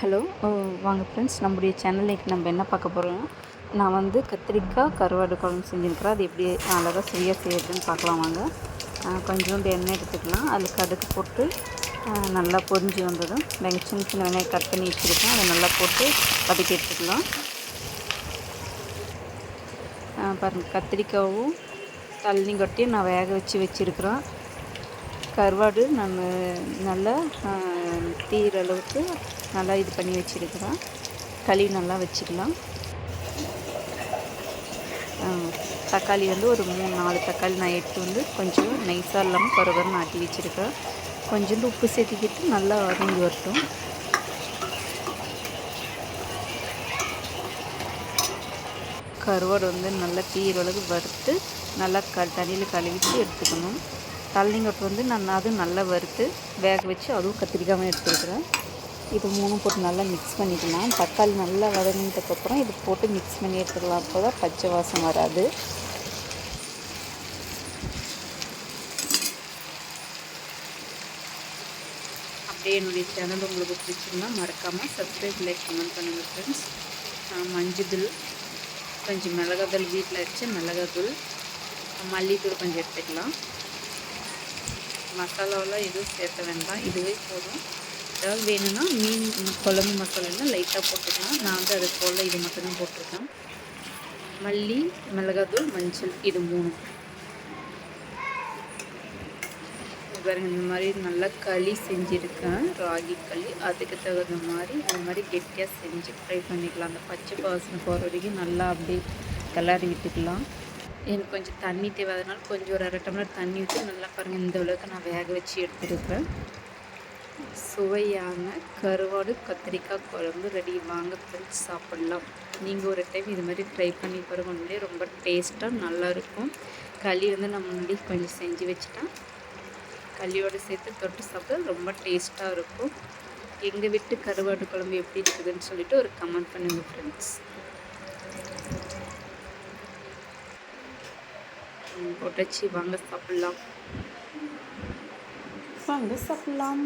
Hello வாங்க friends நம்முடைய சேனலுக்கு நம்ம என்ன பார்க்க போகிறோம் நான் வந்து கத்திரிக்காய் கருவாடு குழம்பு செஞ்சுருக்கிறேன். அது எப்படி அழகாக சரியாக செய்யறதுன்னு பார்க்கலாம் வாங்க. கொஞ்சோண்டு எண்ணெய் எடுத்துக்கலாம். அதில் கடுகு போட்டு நல்லா பொரிஞ்சு வந்ததும் வெங்காயம் சின்ன சின்ன வெங்காயம் கட் பண்ணி வச்சுருக்கேன். அதை நல்லா போட்டு வதக்கி எடுத்துக்கலாம். அஹ் பாருங்க கத்திரிக்காவும் தள்ளி கொட்டி நான் வேக வச்சு வச்சுருக்குறோம் கருவாடு நம்ம நல்லா தீர அளவுக்கு நல்லா இது பண்ணி வச்சுருக்கிறேன் களி நல்லா வச்சுக்கலாம். தக்காளி வந்து ஒரு மூணு நாலு தக்காளி நான் எடுத்து வந்து கொஞ்சம் நைஸாக இல்லாமல் பரபரன்னு ஆட்டி வச்சுருக்கேன். கொஞ்சோண்டு உப்பு சேர்த்துக்கிட்டு நல்லா வதங்கி வரட்டும். கருவாடு வந்து நல்லா தீர வறுத்து நல்லா க தண்ணியில் கழுவிட்டு எடுத்துக்கணும். தள்ளிங்கட்டு வந்து நான் அதுவும் நல்லா வறுத்து வேக வச்சு அதுவும் கத்திரிக்காமல் எடுத்துருக்குறேன். இது மூணும் போட்டு நல்லா மிக்ஸ் பண்ணிக்கலாம். தக்காளி நல்லா வதங்கினதுக்கப்புறம் இது போட்டு மிக்ஸ் பண்ணி எடுத்துக்கலாம் அப்போ தான் பச்சை வாசம் வராது. அப்படியே என்னுடைய சேனல் உங்களுக்கு பிடிச்சிருந்தா மறக்காமல் சப்ஸ்கிரைப் லைக் கமெண்ட் பண்ணுங்கள் ஃப்ரெண்ட்ஸ் மஞ்சள் கொஞ்சம் மிளகாத்தூள் வீட்டில் வச்சு மிளகாத்தூள் மல்லித்தூள் கொஞ்சம் எடுத்துக்கலாம். மசாலாவெலாம் எதுவும் சேர்த்த வேண்டாம். இதுவே போதும். ஏதாவது வேணும்னா மீன் குழம்பு மசாலாலாம் லைட்டாக போட்டுக்கலாம். நான் வந்து அது போல் இது மட்டும்தான் போட்டிருக்கேன். மல்லி மிளகாத்தூள் மஞ்சள் இது மூணு பாருங்க இந்த மாதிரி நல்லா களி செஞ்சுருக்கேன். ராகி களி அதுக்கு தகுந்த மாதிரி இந்த மாதிரி கெட்டியாக செஞ்சு ஃப்ரை பண்ணிக்கலாம். அந்த பச்சை பாசனை போகிற வரைக்கும் நல்லா அப்படியே கிளறி விட்டுக்கலாம். எனக்கு கொஞ்சம் தண்ணி தேவை அதனால் கொஞ்சம் ஒரு அரை டம்ளர் தண்ணி ஊற்றி நல்லா பாருங்கள் இந்த அளவுக்கு நான் வேக வச்சு எடுத்துருக்கேன். சுவையான கருவாடு கத்திரிக்காய் குழம்பு ரெடி வாங்க ஃப்ரெண்ட்ஸ் சாப்பிட்லாம். நீங்கள் ஒரு டைம் இது மாதிரி ட்ரை பண்ணி பாருங்கள் உண்மையிலே ரொம்ப டேஸ்ட்டாக நல்லாயிருக்கும் களி வந்து நம்ம முன்னாடி கொஞ்சம் செஞ்சு வச்சுட்டேன். களியோடு சேர்த்து தொட்டு சாப்பிட்டா ரொம்ப டேஸ்ட்டாக இருக்கும். எங்கள் வீட்டு கருவாடு குழம்பு எப்படி இருக்குதுன்னு சொல்லிட்டு ஒரு கமெண்ட் பண்ணுங்கள் ஃப்ரெண்ட்ஸ் உடச்சி வாங்க சாப்பிட்லாம். வாங்க சாப்பிட்லாம்.